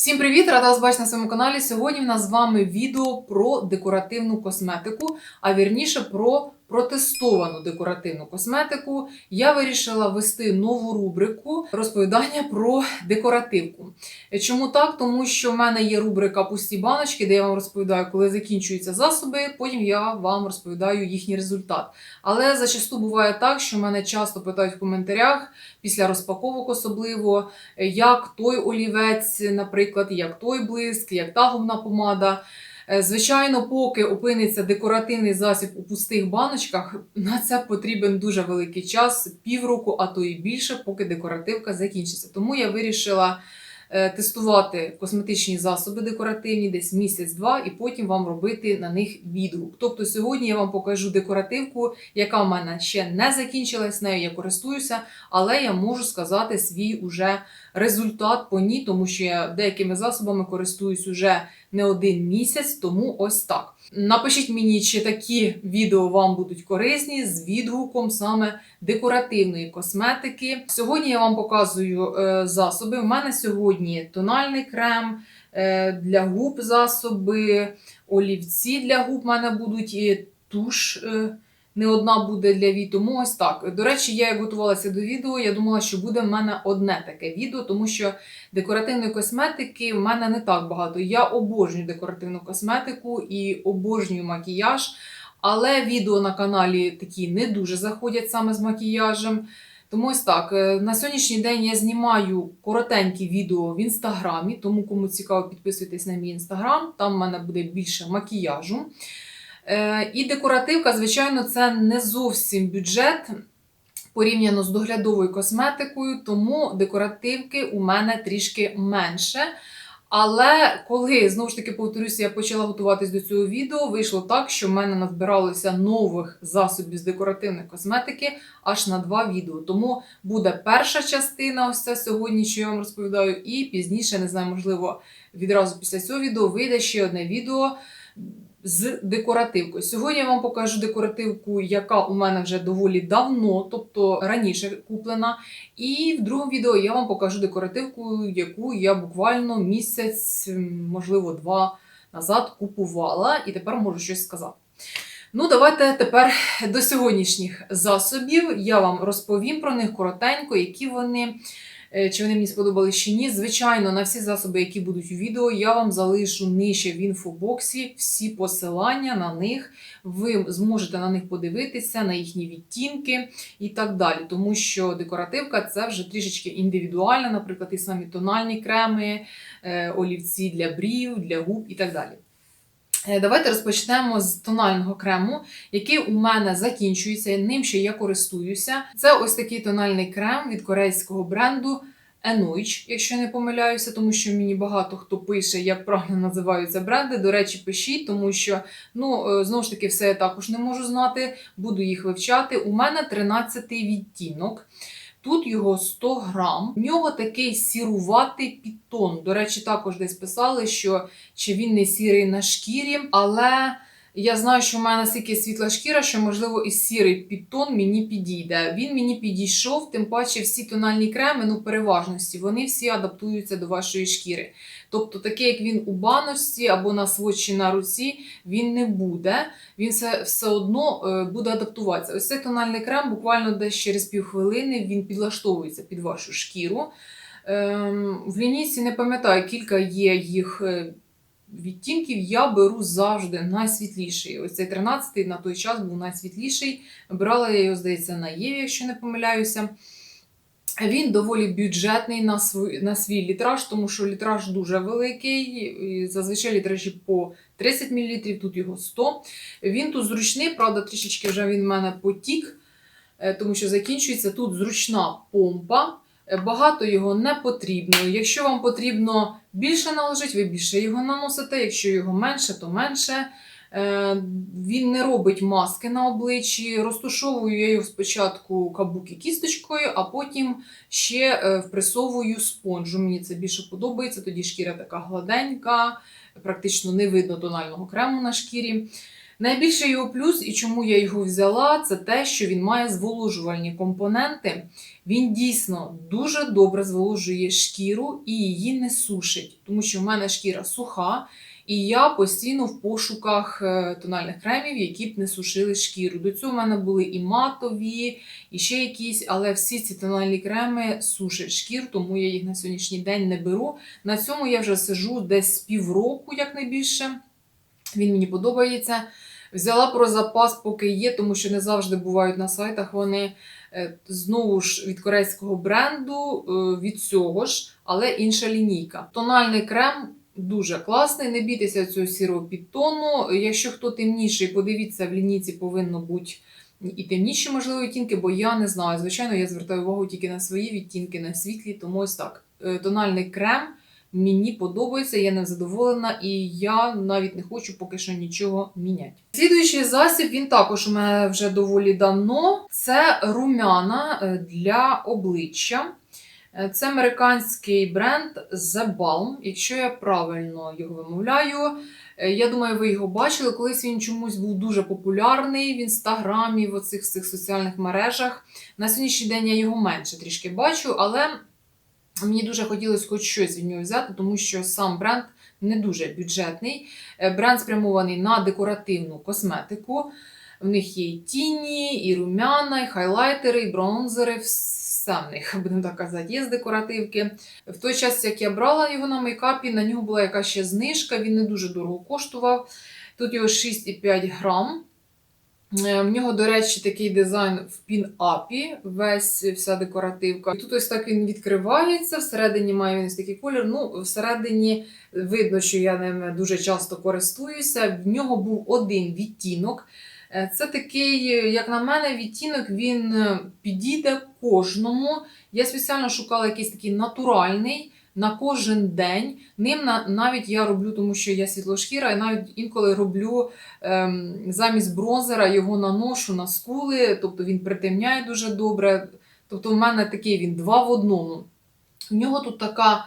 Всім привіт! Рада вас бачити на своєму каналі. Сьогодні в нас з вами відео про декоративну косметику, а вірніше про протестовану декоративну косметику. Я вирішила вести нову рубрику розповідання про декоративку. Чому так? Тому що в мене є рубрика Пусті баночки, де я вам розповідаю, коли закінчуються засоби, потім я вам розповідаю їхній результат. Але зачасту буває так, що мене часто питають в коментарях після розпаковок, особливо як той олівець, наприклад, як той блиск, як та губна помада. Е, Звичайно, поки опиниться декоративний засіб у пустих баночках, на це потрібен дуже великий час, півроку, а то і більше, поки декоративка закінчиться. Тому я вирішила тестувати косметичні засоби декоративні десь місяць-два, і потім вам робити на них відгук. Тобто сьогодні я вам покажу декоративку, яка в мене ще не закінчилась, нею я користуюся, але я можу сказати свій уже результат по ній, тому що я деякими засобами користуюсь уже не один місяць, тому ось так. Напишіть мені, чи такі відео вам будуть корисні з відгуком саме декоративної косметики. Сьогодні я вам показую е, засоби. У мене сьогодні тональний крем е, для губ засоби, олівці для губ. У мене будуть і туш. Не одна буде для вій, тому ось так. До речі, я готувалася до відео, я думала, що буде в мене одне таке відео, тому що декоративної косметики в мене не так багато. Я обожнюю декоративну косметику і обожнюю макіяж, але відео на каналі такі не дуже заходять саме з макіяжем. Тому ось так, е, на сьогоднішній день я знімаю коротенькі відео в інстаграмі, тому кому цікаво, підписуйтесь на мій інстаграм, там в мене буде більше макіяжу. Е, І декоративка, звичайно, це не зовсім бюджет порівняно з доглядовою косметикою, тому декоративки у мене трішки менше. Але коли, знову ж таки, повторюся, я почала готуватись до цього відео, вийшло так, що в мене назбиралося нових засобів з декоративної косметики аж на два відео. Тому буде перша частина, ось це сьогодні, що я вам розповідаю, і пізніше, не знаю, можливо, відразу після цього відео вийде ще одне відео з декоративкою. Сьогодні я вам покажу декоративку, яка у мене вже доволі давно, тобто раніше куплена. І в другому відео я вам покажу декоративку, яку я буквально місяць, можливо, два назад купувала, і тепер можу щось сказати. Ну, давайте тепер до сьогоднішніх засобів. Я вам розповім про них коротенько, які вони. Е, Чи вони мені сподобались чи ні. Звичайно, на всі засоби, які будуть у відео, я вам залишу нижче в інфобоксі всі посилання на них. Ви зможете на них подивитися, на їхні відтінки і так далі. Тому що декоративка це вже трішечки індивідуальна, наприклад, і самі тональні креми, е, олівці для брів, для губ і так далі. Е, Давайте розпочнемо з тонального крему, який у мене закінчується, ним ще я користуюся. Це ось такий тональний крем від корейського бренду Enoich, якщо не помиляюся, тому що мені багато хто пише, як правильно називаються бренди. До речі, пишіть, тому що ну е, знову ж таки все я також не можу знати. Буду їх вивчати. У мене 13-й відтінок. Тут його 100 грам. В нього такий сіруватий підтон. До речі, також десь писали, що чи він не сірий на шкірі, але я знаю, що в мене настільки світла шкіра, що, можливо, і сірий підтон мені підійде. Він мені підійшов, тим паче всі тональні креми, ну, переважності, вони всі адаптуються до вашої шкіри. Тобто, такий, як він у баночці або на сводчі на руці, він не буде. Він все, все одно е, буде адаптуватися. Ось цей тональний крем буквально десь через півхвилини він підлаштовується під вашу шкіру. Ем, в лінійці не пам'ятаю, кілька є їх е, відтінків. Я беру завжди найсвітліший. Ось цей 13-й на той час був найсвітліший. Брала я його, здається, на Єві, якщо не помиляюся. Він доволі бюджетний на свій, на свій літраж, тому що літраж дуже великий. Зазвичай літражі по 30 мл, тут його 100. Він тут зручний, правда, трішечки вже він в мене потік, е, тому що закінчується тут зручна помпа. Багато його не потрібно. Якщо вам потрібно більше наложити, ви більше його наносите. Якщо його менше, то менше. Е, Він не робить маски на обличчі. Розтушовую я його спочатку кабуки кісточкою, а потім ще е, впресовую спонжу. Мені це більше подобається. Тоді шкіра така гладенька, практично не видно тонального крему на шкірі. Найбільший його плюс, і чому я його взяла, це те, що він має зволожувальні компоненти. Він дійсно дуже добре зволожує шкіру і її не сушить, тому що в мене шкіра суха, і я постійно в пошуках е, тональних кремів, які б не сушили шкіру. До цього в мене були і матові, і ще якісь, але всі ці тональні креми сушать шкіру, тому я їх на сьогоднішній день не беру. На цьому я вже сижу десь півроку, як найбільше. Він мені подобається. Взяла про запас, поки є, тому що не завжди бувають на сайтах вони е, знову ж від корейського бренду, е, від цього ж, але інша лінійка. Тональний крем дуже класний, не бійтеся цього сірого підтону. Якщо хто темніший, подивіться, в лінійці повинно бути і темніші, можливо, відтінки, бо я не знаю. Звичайно, я звертаю увагу тільки на свої відтінки, на світлі, тому ось так. Е, Тональний крем. Мені подобається, я не задоволена, і я навіть не хочу поки що нічого міняти. Слідуючий засіб він також у мене вже доволі давно. Це румяна е, для обличчя. Е, Це американський бренд The Balm, якщо я правильно його вимовляю. Е, Я думаю, ви його бачили. Колись він чомусь був дуже популярний в інстаграмі, в оцих всіх соціальних мережах. На сьогоднішній день я його менше трішки бачу, але Мені дуже хотілося хоч щось від нього взяти, тому що сам бренд не дуже бюджетний. Е, Бренд спрямований на декоративну косметику. В них є і тіні, і румяна, і хайлайтери, і бронзери. Все в них, будемо так казати, є з декоративки. В той час, як я брала його на мейкапі, на нього була якась ще знижка, він не дуже дорого коштував. Тут його 6,5 грам. Е, В нього, до речі, такий дизайн в пін-апі, весь вся декоративка. І тут ось так він відкривається. Всередині має він ось такий колір. Ну, всередині видно, що я ним дуже часто користуюся. В нього був один відтінок. Е, Це такий, як на мене, відтінок він е, підійде кожному. Я спеціально шукала якийсь такий натуральний. На кожен день ним на, навіть я роблю, тому що я світлошкіра, і навіть інколи роблю ем, замість бронзера його наношу на скули, тобто він притемняє дуже добре. Тобто, в мене такий він два в одному. В нього тут така,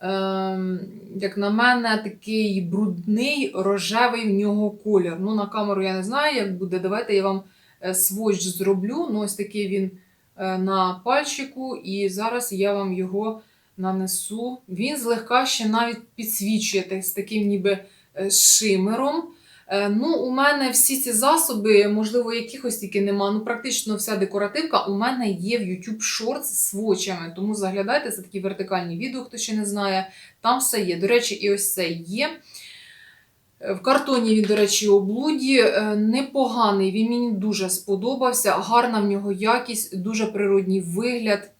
ем, як на мене, такий брудний рожевий в нього колір. Ну, на камеру я не знаю, як буде. Давайте я вам е, сводч зроблю. Ну, ось такий він е, на пальчику, і зараз я вам його нанесу. Він злегка ще навіть підсвічує з таким ніби е, шимером. Е, Ну, у мене всі ці засоби, можливо, якихось тільки нема. Ну, практично вся декоративка у мене є в YouTube Shorts з свочами. Тому заглядайте, це такі вертикальні відео, хто ще не знає. Там все є. До речі, і ось це є. Е, В картоні він, до речі, облуді. Непоганий, він мені дуже сподобався. Гарна в нього якість, дуже природній вигляд.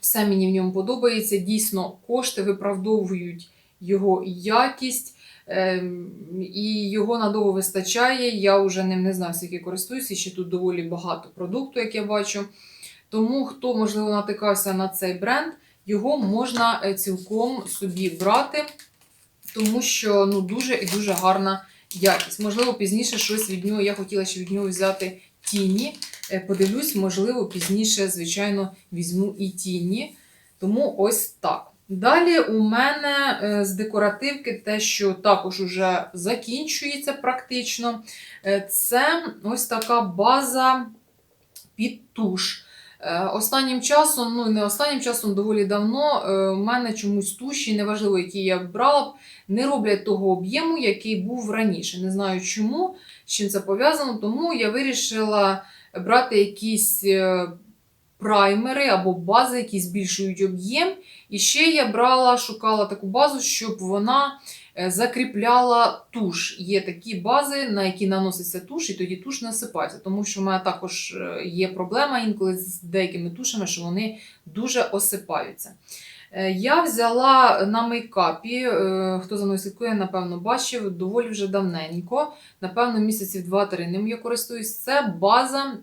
Все мені в ньому подобається. Дійсно, кошти виправдовують його якість. Ем, І його надовго вистачає. Я вже ним не знаю, скільки користуюся, ще тут доволі багато продукту, як я бачу. Тому, хто, можливо, натикався на цей бренд, його можна е, цілком собі брати, тому що ну, дуже і дуже гарна якість. Можливо, пізніше щось від нього. Я хотіла ще від нього взяти тіні. Е, Подивлюсь, можливо, пізніше, звичайно, візьму і тіні. Тому ось так. Далі у мене е, з декоративки те, що також уже закінчується практично. е, Це ось така база під туш. Останнім часом, ну не останнім часом, доволі давно, у мене чомусь туші, неважливо, які я брала б, не роблять того об'єму, який був раніше. Не знаю чому, з чим це пов'язано, тому я вирішила брати якісь е, праймери або бази, які збільшують об'єм. І ще я брала, шукала таку базу, щоб вона е, закріпляла туш. Є такі бази, на які наноситься туш, і тоді туш насипається. Тому що в мене також е, є проблема інколи з деякими тушами, що вони дуже осипаються. Е, Я взяла на мейкапі, е, хто за мною слідкує, напевно, бачив, доволі вже давненько. Напевно, місяців 2-3 ним я користуюсь. Це база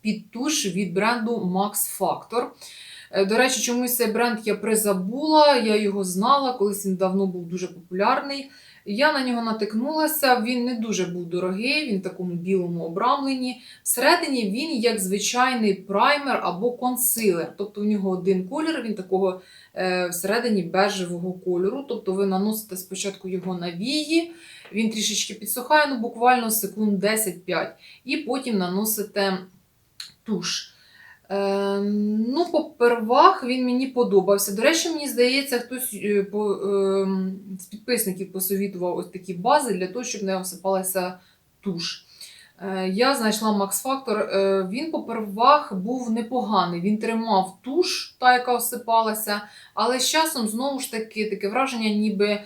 під туш від бренду Max Factor. Е, До речі, чомусь цей бренд я призабула, я його знала, колись він давно був дуже популярний. Я на нього натикнулася, він не дуже був дорогий, він в такому білому обрамленні. Всередині він як звичайний праймер або консилер. Тобто в нього один колір, він такого е, всередині бежевого кольору. Тобто ви наносите спочатку його на вії, він трішечки підсухає, ну буквально секунд 10-5, і потім наносите туш. Е, ну, попервах він мені подобався. До речі, мені здається, хтось е, по, е, з підписників посовітував ось такі бази для того, щоб не осипалася туш. Е, я знайшла Max Factor. Е, він попервах був непоганий. Він тримав туш, та, яка осипалася, але з часом знову ж таки таке враження, ніби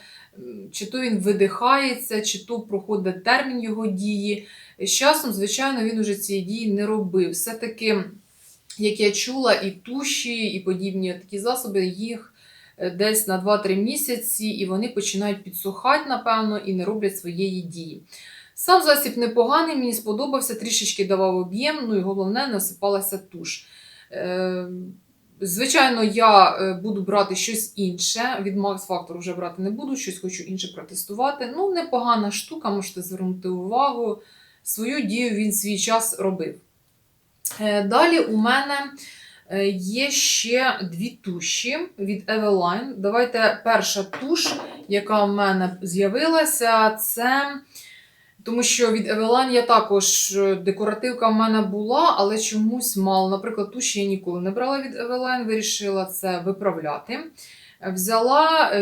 чи то він видихається, чи то проходить термін його дії. З часом, звичайно, він уже цієї дії не робив. Все-таки як я чула, і туші, і подібні такі засоби, їх е, десь на 2-3 місяці, і вони починають підсухати, напевно, і не роблять своєї дії. Сам засіб непоганий, мені сподобався, трішечки давав об'єм, ну і головне, насипалася туш. Е, Звичайно, я е, буду брати щось інше. Від Max Factor вже брати не буду, щось хочу інше протестувати. Ну, непогана штука, можете звернути увагу. Свою дію він свій час робив. Е, Далі у мене е, є ще дві туші від Eveline. Давайте перша туш, яка в мене з'явилася, це. Тому що від Eveline я також е, декоративка в мене була, але чомусь мало. Наприклад, туші я ніколи не брала від Eveline, вирішила це виправляти. Взяла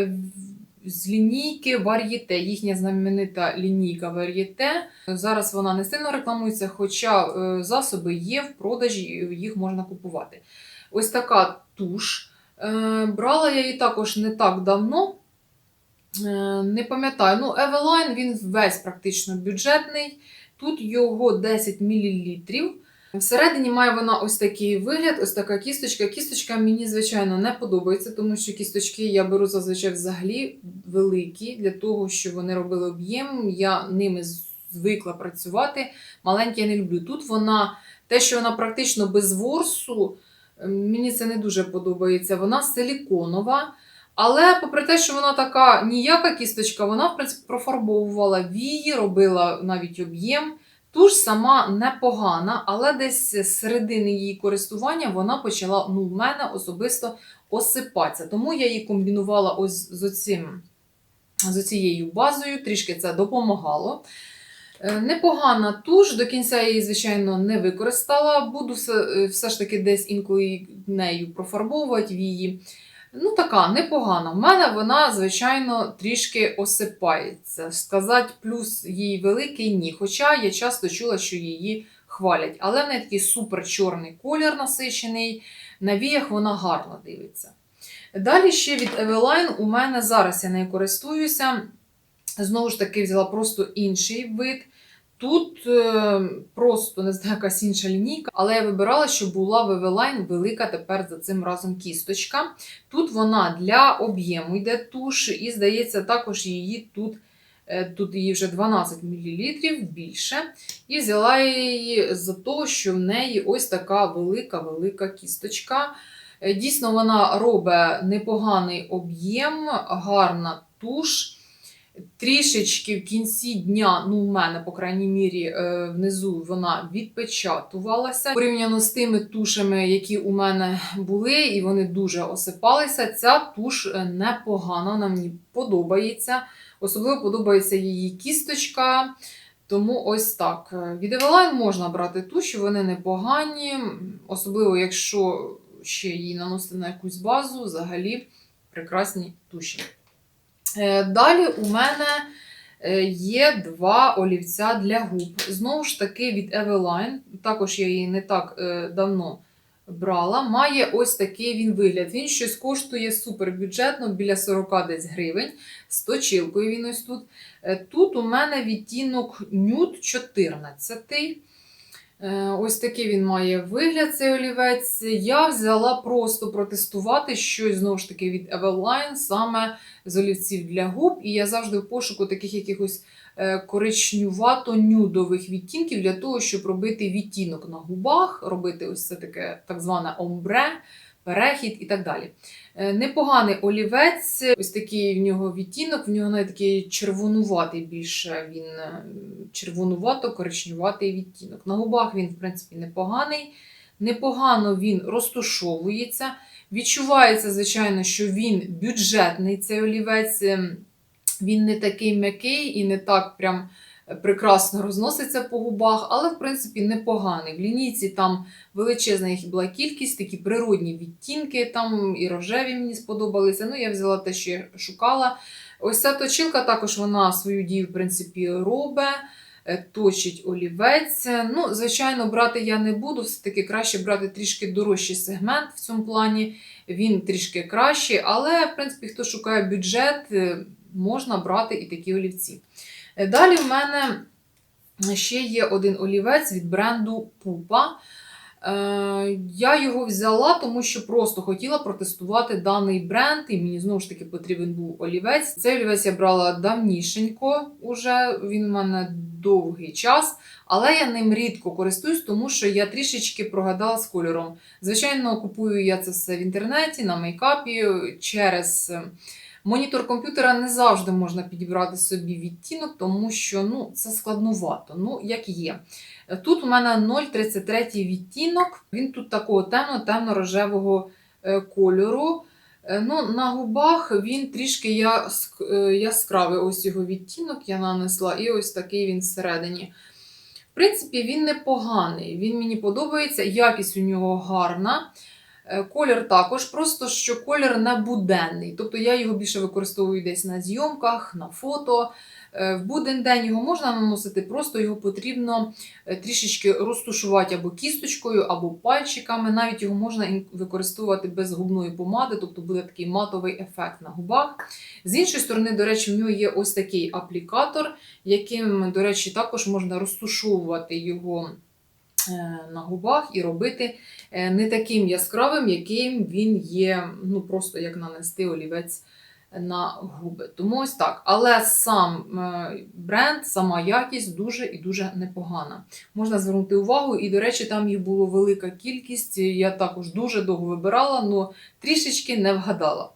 з лінійки Varieté, їхня знаменита лінійка Varieté. Зараз вона не сильно рекламується, хоча е, засоби є в продажі, їх можна купувати. Ось така туш. Е, Брала я її також не так давно. Е, Не пам'ятаю. Ну, Eveline він весь практично бюджетний. Тут його 10 мл. Всередині має вона ось такий вигляд, ось така кісточка. Кісточка мені, звичайно, не подобається, тому що кісточки я беру зазвичай взагалі великі, для того, щоб вони робили об'єм. Я ними звикла працювати. Маленькі я не люблю. Тут вона, те, що вона практично без ворсу, е, мені це не дуже подобається. Вона силіконова. Але попри те, що вона така ніяка кісточка, вона, в принципі, профарбовувала вії, робила навіть об'єм. Туш сама непогана, але десь з середини її користування вона почала ну, в мене особисто осипатися. Тому я її комбінувала ось з, оцим, з оцією базою, трішки це допомагало. Е, Непогана туш, до кінця я її, звичайно, не використала. Буду все, е, все ж таки десь інколи нею профарбовувати вії. Ну, така непогана. В мене вона, звичайно, трішки осипається. Сказати, плюс їй великий ні. Хоча я часто чула, що її хвалять. Але в неї такий супер чорний колір насичений. На віях вона гарно дивиться. Далі ще від Eveline у мене зараз я нею користуюся. Знову ж таки, взяла просто інший вид. Тут е, просто не знаю, якась інша лінійка, але я вибирала, щоб була в Eveline велика тепер за цим разом кісточка. Тут вона для об'єму йде туш, і здається, також її тут, е, тут її вже 12 мл більше. І взяла її за того, що в неї ось така велика-велика кісточка. Е, Дійсно, вона робить непоганий об'єм, гарна туш. Трішечки в кінці дня, ну, у мене, по крайній мірі, е, внизу вона відпечатувалася. Порівняно з тими тушами, які у мене були, і вони дуже осипалися. Ця туш е, непогана, вона мені подобається. Особливо подобається її кісточка. Тому ось так. Е, Від Eveline можна брати туші, вони непогані, особливо якщо ще її наносити на якусь базу, взагалі прекрасні туші. Е, Далі у мене е, є два олівця для губ. Знову ж таки від Eveline. Також я її не так е, давно брала. Має ось такий він вигляд. Він щось коштує супер бюджетно, біля 40 десь гривень. З точилкою він ось тут. Тут у мене відтінок Nude 14. Е, Ось такий він має вигляд, цей олівець. Я взяла просто протестувати щось знову ж таки від Eveline, саме з олівців для губ. І я завжди в пошуку таких якихось е, коричнювато-нюдових відтінків для того, щоб робити відтінок на губах, робити ось це таке так зване омбре перехід і так далі. Е, Непоганий олівець, ось такий в нього відтінок, в нього навіть такий червонуватий більше він е, червонувато-коричневатий відтінок. На губах він, в принципі, непоганий. Непогано він розтушовується. Відчувається, звичайно, що він бюджетний цей олівець. ем, Він не такий м'який і не так прям прекрасно розноситься по губах, але, в принципі, непоганий. В лінійці там величезна їх була кількість, такі природні відтінки, там і рожеві мені сподобалися. Ну, я взяла те, що я шукала. Ось ця точилка також вона свою дію, в принципі, робить. е, Точить олівець. Ну, звичайно, брати я не буду, все-таки краще брати трішки дорожчий сегмент в цьому плані. Він трішки кращий, але, в принципі, хто шукає бюджет, е, можна брати і такі олівці. Далі в мене ще є один олівець від бренду Pupa. Е, Я його взяла, тому що просто хотіла протестувати даний бренд, і мені знову ж таки потрібен був олівець. Цей олівець я брала давнішенько, уже він у мене довгий час, але я ним рідко користуюсь, тому що я трішечки прогадала з кольором. Звичайно, купую я це все в інтернеті, на мейкапі через. Монітор комп'ютера не завжди можна підібрати собі відтінок, тому що ну, це складнувато, ну як є. Тут у мене 0,33 відтінок, він тут такого темно-темно-рожевого е, кольору. Е, Ну, на губах він трішки е, яскравий, ось його відтінок я нанесла, і ось такий він всередині. В принципі, він непоганий, він мені подобається, якість у нього гарна. Е, Колір також, просто що колір не буденний. Тобто я його більше використовую десь на зйомках, на фото. Е, В буден день його можна наносити, просто його потрібно е, трішечки розтушувати або кісточкою, або пальчиками. Навіть його можна використовувати без губної помади, тобто буде такий матовий ефект на губах. З іншої сторони, до речі, в нього є ось такий аплікатор, яким, до речі, також можна розтушовувати його на губах і робити е, не таким яскравим, яким він є, ну просто як нанести олівець на губи. Тому ось так. Але сам е, бренд, сама якість дуже і дуже непогана. Можна звернути увагу, і, до речі, там їх було велика кількість. Я також дуже довго вибирала, але трішечки не вгадала.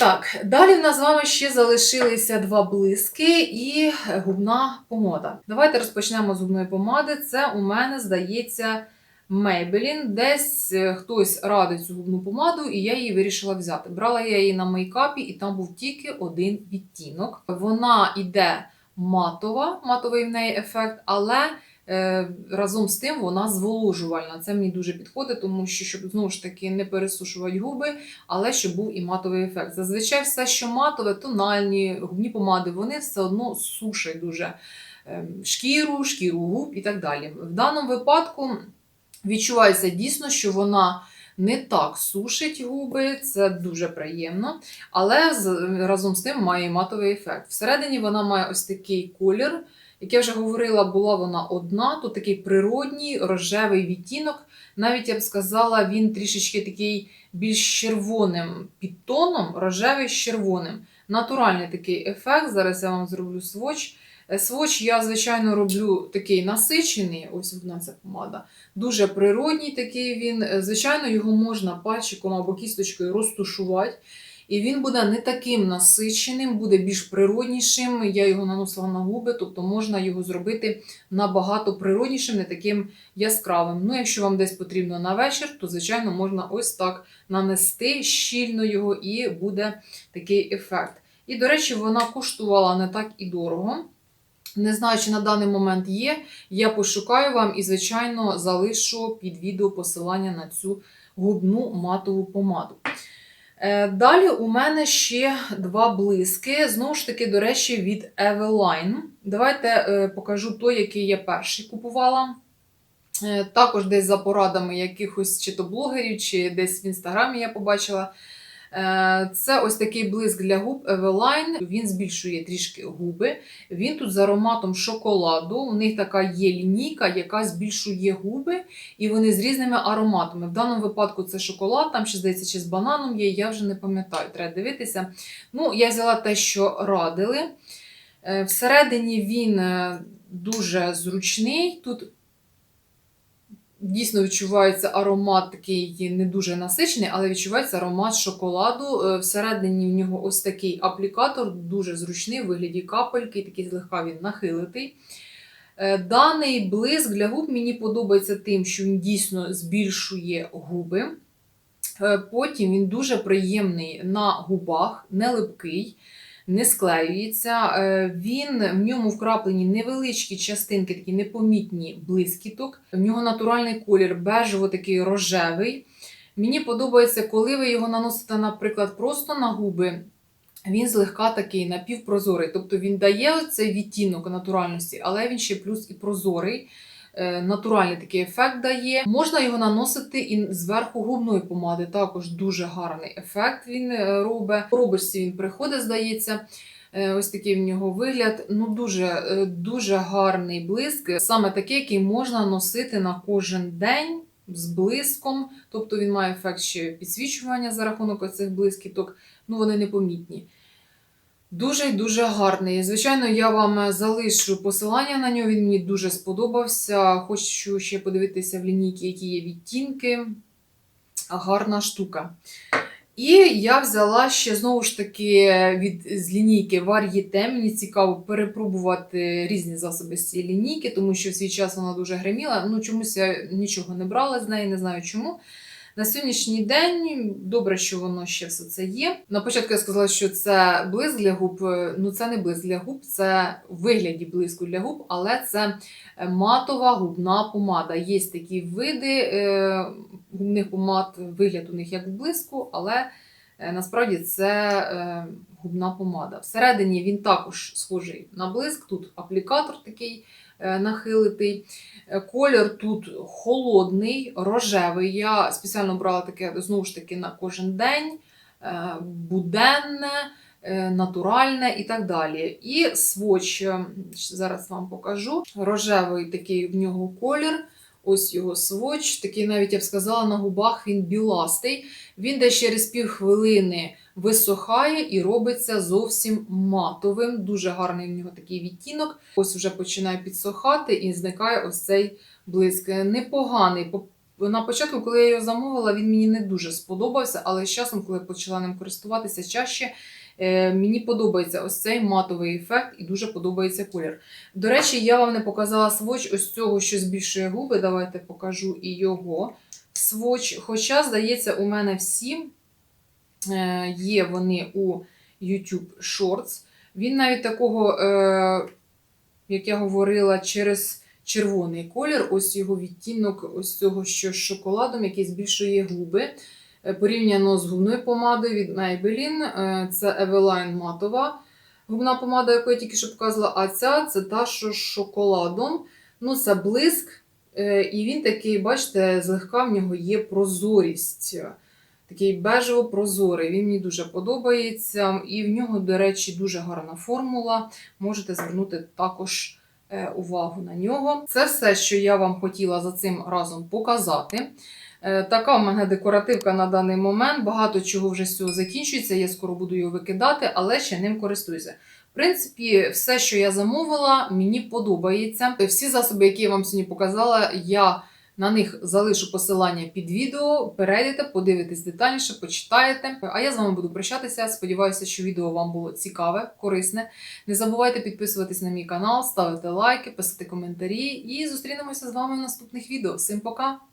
Так, далі в нас з вами ще залишилися два блиски і губна помада. Давайте розпочнемо з губної помади. Це у мене, здається, Maybelline. Десь е, хтось радить цю губну помаду, і я її вирішила взяти. Брала я її на мейкапі, і там був тільки один відтінок. Вона йде матова, матовий в неї ефект, але разом з тим вона зволожувальна. Це мені дуже підходить, тому що щоб знову ж таки не пересушувати губи, але щоб був і матовий ефект. Зазвичай все, що матове, тональні губні помади, вони все одно сушать дуже ем, шкіру, шкіру губ і так далі. В даному випадку відчувається дійсно, що вона не так сушить губи, це дуже приємно, але разом з тим має матовий ефект. Всередині вона має ось такий колір. Як я вже говорила, була вона одна, тут такий природній рожевий відтінок. Навіть я б сказала, він трішечки такий більш червоним підтоном, рожевий з червоним. Натуральний такий ефект. Зараз я вам зроблю своч. Своч я, звичайно, роблю такий насичений, ось одна ця помада. Дуже природній такий він. Звичайно, його можна пальчиком або кісточкою розтушувати. І він буде не таким насиченим, буде більш природнішим. Я його наносила на губи, тобто можна його зробити набагато природнішим, не таким яскравим. Ну, якщо вам десь потрібно на вечір, то, звичайно, можна ось так нанести щільно його, і буде такий ефект. І, до речі, вона коштувала не так і дорого. Не знаю, чи на даний момент є. Я пошукаю вам і, звичайно, залишу під відео посилання на цю губну матову помаду. Е, Далі у мене ще два блиски. Знову ж таки, до речі, від Eveline. Давайте е, покажу той, який я перший купувала. Е, Також десь за порадами якихось чи то блогерів, чи десь в інстаграмі я побачила. Е, Це ось такий блиск для губ Eveline. Він збільшує трішки губи. Він тут з ароматом шоколаду. У них така є лінійка, яка збільшує губи, і вони з різними ароматами. В даному випадку це шоколад, там ще здається, чи з бананом є, я вже не пам'ятаю, треба дивитися. Ну, я взяла те, що радили. Е, Всередині він е, дуже зручний. Тут Дійсно відчувається аромат такий не дуже насичений, але відчувається аромат шоколаду. Е, Всередині в нього ось такий аплікатор, дуже зручний, в вигляді капельки, такий злегка він нахилитий. Е, Даний блиск для губ мені подобається тим, що він дійсно збільшує губи. Е, Потім він дуже приємний на губах, не липкий, не склеюється. Е, Він в ньому вкраплені невеличкі частинки, такі непомітні блискіток. В нього натуральний колір, бежево такий рожевий. Мені подобається, коли ви його наносите, наприклад, просто на губи. Він злегка такий напівпрозорий. Тобто він дає цей відтінок натуральності, але він ще плюс і прозорий. Е, Натуральний такий ефект дає. Можна його наносити і зверху губної помади. Також дуже гарний ефект він е, робить. Робочці він приходить, здається. Е, Ось такий в нього вигляд. Ну дуже, дуже гарний блиск. Саме такий, який можна носити на кожен день з блиском. Тобто він має ефект ще підсвічування за рахунок оцих блискіток. Ну вони непомітні. Дуже й дуже гарний. Звичайно, я вам залишу посилання на нього. Він мені дуже сподобався. Хочу ще подивитися в лінійки, які є відтінки. Гарна штука. І я взяла ще знову ж таки від з лінійки Varieté. Мені цікаво перепробувати різні засоби з цієї лінійки, тому що в свій час вона дуже гриміла. Ну, чомусь я нічого не брала з неї, не знаю чому. На сьогоднішній день добре, що воно ще все це є. На початку я сказала, що це блиск для губ. Ну це не блиск для губ, це в вигляді блиску для губ, але це матова губна помада. Є такі види е, губних помад, вигляд у них як в блиску, але е, насправді це е, губна помада. Всередині він також схожий на блиск. Тут аплікатор такий е, нахилитий. Е, Колір тут холодний, рожевий. Я спеціально брала таке знову ж таки на кожен день, е, буденне, е, натуральне і так далі. І своч, е, зараз вам покажу. Рожевий такий в нього колір. Ось його своч. Такий, навіть я б сказала, на губах він біластий. Він десь через півхвилини висохає і робиться зовсім матовим. Дуже гарний в нього такий відтінок. Ось вже починає підсохати і зникає ось цей блиск. Непоганий. По- На початку, коли я його замовила, він мені не дуже сподобався, але з часом, коли почала ним користуватися чаще, е, мені подобається ось цей матовий ефект і дуже подобається колір. До речі, я вам не показала своч ось цього, що збільшує губи. Давайте покажу і його своч. Хоча, здається, у мене всі е, є вони у YouTube Shorts. Він навіть такого, е, як я говорила, через червоний колір, ось його відтінок, ось цього, що з шоколадом, який збільшує губи. Е, Порівняно з губною помадою від Maybelline, е, це Eveline матова губна помада, яку я тільки що показувала, а ця це та, що з шоколадом. Ну, це блиск, е, і він такий, бачите, злегка в нього є прозорість. Такий бежево-прозорий. Він мені дуже подобається. І в нього, до речі, дуже гарна формула. Можете звернути також е, увагу на нього. Це все, що я вам хотіла за цим разом показати. Е, Така в мене декоративка на даний момент. Багато чого вже з цього закінчується. Я скоро буду його викидати, але ще ним користуюся. В принципі, все, що я замовила, мені подобається. Всі засоби, які я вам сьогодні показала, я на них залишу посилання під відео. Перейдете, подивитесь детальніше, почитаєте. А я з вами буду прощатися. Сподіваюся, що відео вам було цікаве, корисне. Не забувайте підписуватись на мій канал, ставити лайки, писати коментарі. І зустрінемося з вами в наступних відео. Всім пока!